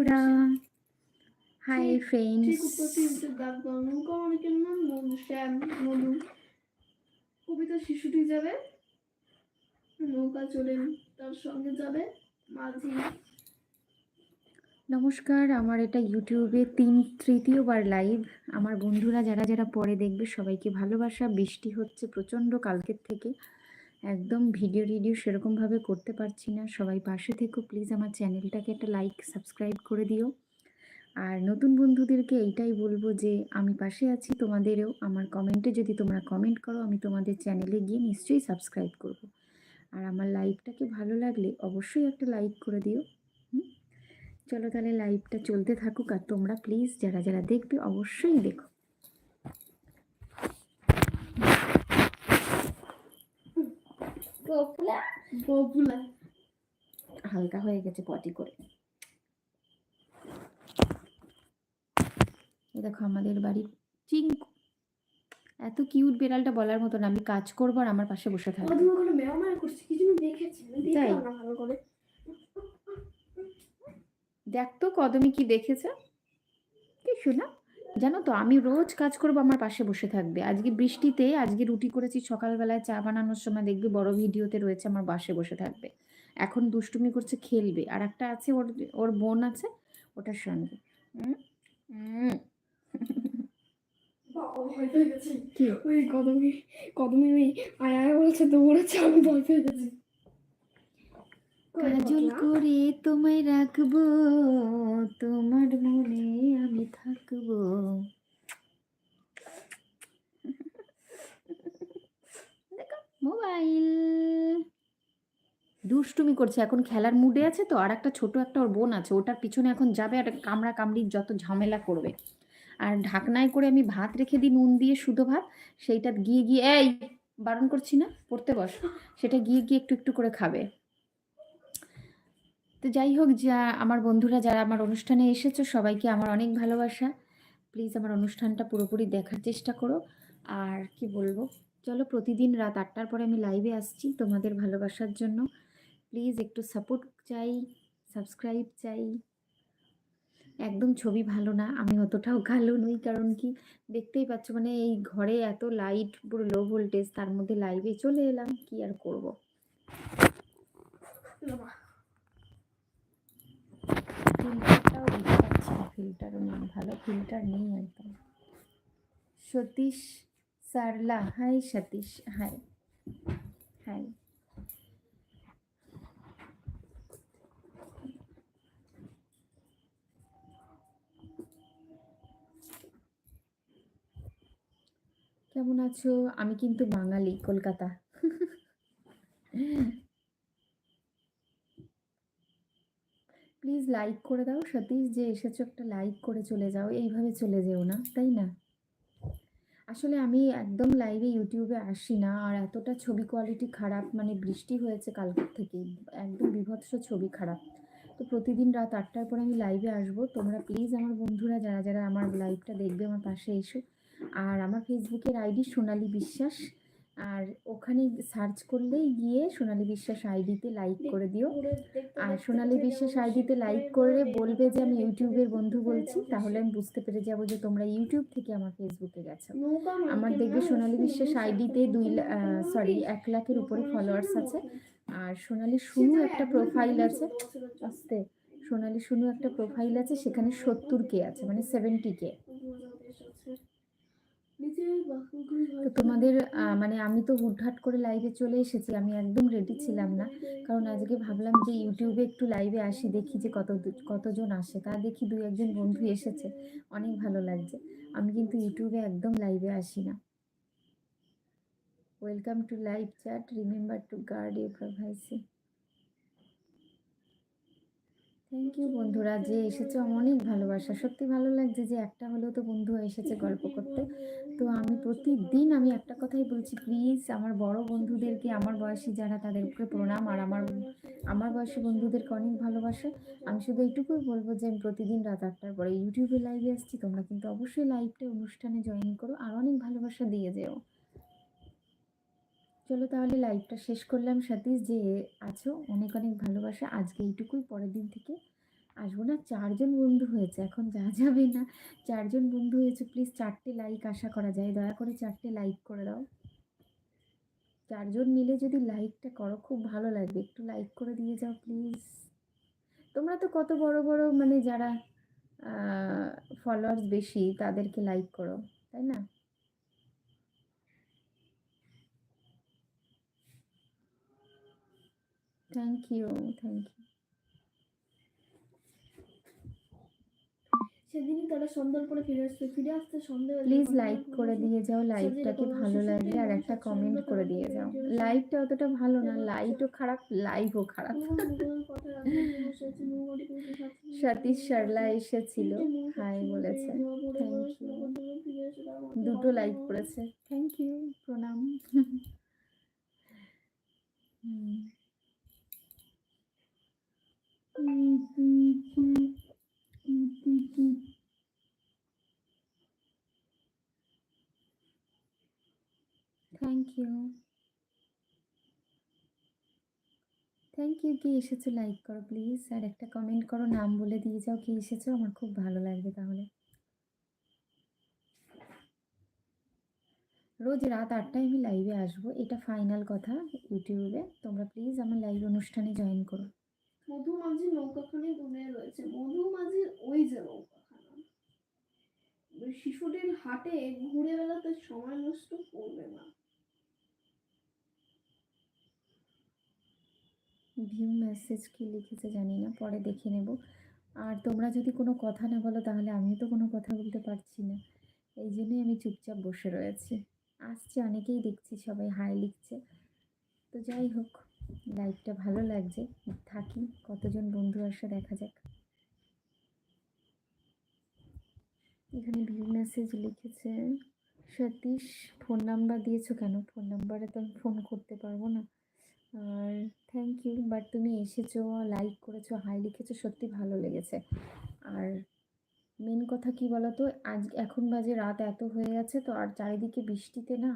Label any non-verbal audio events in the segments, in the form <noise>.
বন্ধুরা। Hi friends কবিতা শিশুটি যাবে নৌকা চলে তার সঙ্গে যাবে মাঝি। নমস্কার আমার এটা ইউটিউবে তিন তৃতীয়বার লাইভ আমার বন্ধুরা যারা যারা পরে দেখবে সবাইকে ভালোবাসা। বৃষ্টি হচ্ছে প্রচণ্ড কালকের থেকে। একদম ভিডিও টিডিও সেরকমভাবে করতে পারছি না। সবাই পাশে থেকো প্লিজ আমার চ্যানেলটাকে একটা লাইক সাবস্ক্রাইব করে দিও। আর নতুন বন্ধুদেরকে এইটাই বলব যে, আমি পাশে আছি তোমাদেরও। আমার কমেন্টে যদি তোমরা কমেন্ট করো, আমি তোমাদের চ্যানেলে গিয়ে নিশ্চয়ই সাবস্ক্রাইব করব। আর আমার লাইভটাকে ভালো লাগলে অবশ্যই একটা লাইক করে দিও? চলো তাহলে লাইভটা চলতে থাকুক। আর তোমরা প্লিজ যারা যারা দেখবে, অবশ্যই দেখো। হালকা হয়ে গেছে পটি করে। দেখো আমাদের বাড়ির চিঙ্কু এত কিউট বেড়ালটা বলার মতো না আমি কাজ করব আর আমার পাশে বসে থাকব। কদিন ওখানে মেও মারা করছে কি দেখেছি? তাই? ভালো করে। দেখ তো কদমি কি দেখেছে। কিছু না জানো তো আমি রোজ কাজ করব আমার পাশে বসে থাকবে। আজকে বৃষ্টিতে আজকে রুটি করেছি সকালবেলায় চা বানানোর সময় দেখবে বড় ভিডিওতে রয়েছে আমার বাসে বসে থাকবে। এখন দুষ্টুমি করছে খেলবে। আর একটা আছে ওর ওর বোন আছে ওটার সঙ্গে। কি? ওই কদমি কদমি ওই আয় আয় বলছে দৌড়াচ্ছে আমি ভয় পেয়ে গেছি। কাজল করে তোমায় রাখব তোমার মনে আমি থাকব। মোবাইল। দুষ্টুমি করছে এখন খেলার মুডে আছে তো আর একটা ছোট একটা ওর বোন আছে ওটার পিছনে এখন যাবে আর কামড়া কামড়ির যত ঝামেলা করবে। আর ঢাকনায় করে আমি ভাত রেখে দিই নুন দিয়ে শুধু ভাত সেইটা গিয়ে গিয়ে এই বারণ করছি না পড়তে বস। সেটা গিয়ে গিয়ে একটু একটু করে খাবে। তো যাই হোক, যা আমার বন্ধুরা যারা আমার অনুষ্ঠানে এসেছ, সবাইকে আমার অনেক ভালোবাসা। প্লিজ আমার অনুষ্ঠানটা পুরোপুরি দেখার চেষ্টা করো। আর কি বলব? চলো প্রতিদিন রাত আটটার পরে আমি লাইভে আসছি তোমাদের ভালোবাসার জন্য। প্লিজ একটু সাপোর্ট চাই সাবস্ক্রাইব চাই। একদম ছবি ভালো না, আমি অতটাও ভালো নই, কারণ কি দেখতেই পাচ্ছ মানে এই ঘরে এত লাইট পুরো লো ভোল্টেজ তার মধ্যে লাইভে চলে এলাম, কি আর করব বাবা, ফিল্টারটাও দিতে পারছি না ফিল্টারও নেই, ভালো ফিল্টার নেই একদম। Satish Sarla, hi Satish, hi hi. কেমন আছো? আমি কিন্তু বাঙালি, কলকাতা। <laughs> প্লিজ লাইক করে দাও। সতীশ, যে এসেছ একটা লাইক করে চলে যাও। এইভাবে চলে যেও না, তাই না? আসলে আমি একদম লাইভে ইউটিউবে আসি না, আর এতটা ছবি কোয়ালিটি খারাপ মানে বৃষ্টি হয়েছে কালকের থেকেই একদম বিভৎস ছবি খারাপ। তো প্রতিদিন রাত আটটার পরে আমি লাইভে আসব। তোমরা প্লিজ আমার বন্ধুরা, যারা যারা আমার লাইভটা দেখবে, আমার পাশে এসো। আর আমার ফেসবুকের আইডি সোনালি বিশ্বাস। আর ওখানে সার্চ করলেই গিয়ে সোনালী বিশ্বাস আইডিতে লাইক করে দিও। আর সোনালী বিশ্বাস আইডিতে লাইক করে বলবে যে আমি ইউটিউবের বন্ধু বলছি, তাহলে আমি বুঝতে পেরে যাব যে তোমরা ইউটিউব থেকে আমার ফেসবুকে গেছো। আমার দেখবে সোনালী বিশ্বাস আইডিতে দুই সরি এক লাখের উপরে ফলোয়ার্স আছে। আর সোনালী শুনু একটা প্রোফাইল আছে। আস্তে, সোনালী শুনু একটা প্রোফাইল আছে, সেখানে সত্তর কে আছে মানে সেভেন্টি কে মজা বেশ আছে। নিচে বাকুগুলো তো তোমাদের মানে আমি তো হুটহাট করে লাইভে চলে এসেছি, আমি একদম রেডি ছিলাম না। কারণ আজকে ভাবলাম যে ইউটিউবে একটু লাইভে আসি, দেখি যে কত কতজন আসে। তা দেখি দু একজন বন্ধু এসেছে, অনেক ভালো লাগছে। আমি কিন্তু ইউটিউবে একদম লাইভে আসি না। Welcome to live chat remember to guard your privacy thank you বন্ধুরা, যে এসেছে অনেক ভালোবাসা। সত্যি ভালো লাগছে যে একটা হলেও তো বন্ধু এসেছে গল্প করতে। তো আমি প্রতিদিন আমি একটা কথাই বলছি প্লিজ আমার বড় বন্ধুদেরকে, আমার বয়সী যারা তাদেরকে প্রণাম আর আমার আমার বয়সী বন্ধুদেরকে অনেক ভালোবাসা। আমি শুধু এইটুকুই বলব যে আমি প্রতিদিন রাত আটটার পরে ইউটিউবে লাইভে আসছি। তোমরা কিন্তু অবশ্যই লাইভটা অনুষ্ঠানে জয়েন করো আর অনেক ভালোবাসা দিয়ে যেও। চলো তাহলে লাইভটা শেষ করলাম সতীশ, যে আছো, অনেক অনেক ভালোবাসা। আজকে এইটুকুই, পরের দিন থেকে আসব না। চারজন বন্ধু হয়েছে, এখন যা যাবে না। চারজন বন্ধু হয়েছে প্লিজ চারটে লাইক আশা করা যায়। দয়া করে চারটে লাইক করে দাও। চারজন মিলে যদি লাইকটা করো, খুব ভালো লাগবে। একটু লাইক করে দিয়ে যাও প্লিজ তোমরা তো কত বড় বড় মানে যারা ফলোয়ার্স বেশি, তাদেরকে লাইক করো, তাই না? থ্যাংক ইউ থ্যাংক ইউ সেদিনই তারা সন্ধ্যার পরে ফিরে আসবে ফিরে আসতে সন্ধ্যা প্লিজ লাইক করে দিয়ে যাও লাইভটাকে ভালো লাগলে আর একটা কমেন্ট করে দিয়ে যাও। লাইভটা অতটা ভালো না লাইটও খারাপ লাইভও খারাপ। সতীশ সারলা এসেছিল। হাই বলেছে। তার মধ্যে দুটো লাইক করেছে। থ্যাংক ইউ প্রণাম। <laughs> হুম। হুম, হুম, হুম, হুম, হুম, হুম। থ্যাংক ইউ থ্যাংক ইউ কি এসেছ লাইক করো প্লিজ আর একটা কমেন্ট করো, নাম বলে দিয়ে যাও কি এসেছ। আমার খুব ভালো লাগবে তাহলে। রোজ রাত আটটায় আমি লাইভে আসব। এটা ফাইনাল কথা ইউটিউবে তোমরা প্লিজ আমার লাইভ অনুষ্ঠানে জয়েন করো। মধু মাঝির নৌকাখানি ঘুমিয়ে রয়েছে। মধু মাঝির ওই যে নৌকাখানা। শিশুটির হাটে ঘুরে বেড়াতে সময় নষ্ট করবে না। ভিউ মেসেজ কি লিখেছে জানি না, পরে দেখে নেব। আর তোমরা যদি কোনো কথা না বলো, তাহলে আমিও তো কোনো কথা বলতে পারছি না। এই জন্যই আমি চুপচাপ বসে রয়েছি। আসছে, অনেকেই দেখছি, সবাই হাই লিখছে। তো যাই হোক। লাইভটা ভালো লাগছে। থাকি, কতজন বন্ধু আসে দেখা যাক। এখানে ভিউ মেসেজ লিখেছে, সতীশ ফোন নাম্বার দিয়েছ কেন? ফোন নাম্বারে তো আমি ফোন করতে পারব না। আর থ্যাংক ইউ বাট তুমি এসেছ লাইক করেছ হাই লিখেছো, সত্যি ভালো লেগেছে। আর মেন কথা কি বলো তো আজ, এখন বাজে রাত এত হয়ে গেছে, তো আর চারিদিকে বৃষ্টিতে না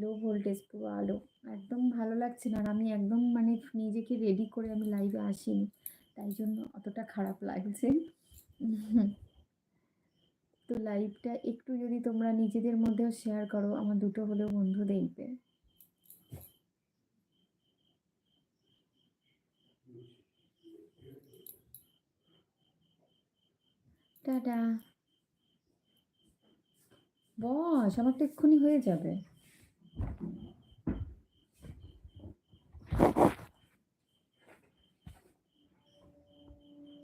লো ভোল্টেজ পুরো আলো। একদম ভালো লাগছে না আর আমি একদম মানে নিজেকে রেডি করে আমি লাইভে আসিনি। তাই জন্য অতটা খারাপ লাগছে। তো লাইভটা একটু যদি তোমরা নিজেদের মধ্যেও শেয়ার করো, আমার দুটো হলেও বন্ধু দেখবে। টাটা। বস আমার তো এক্ষুনি হয়ে যাবে।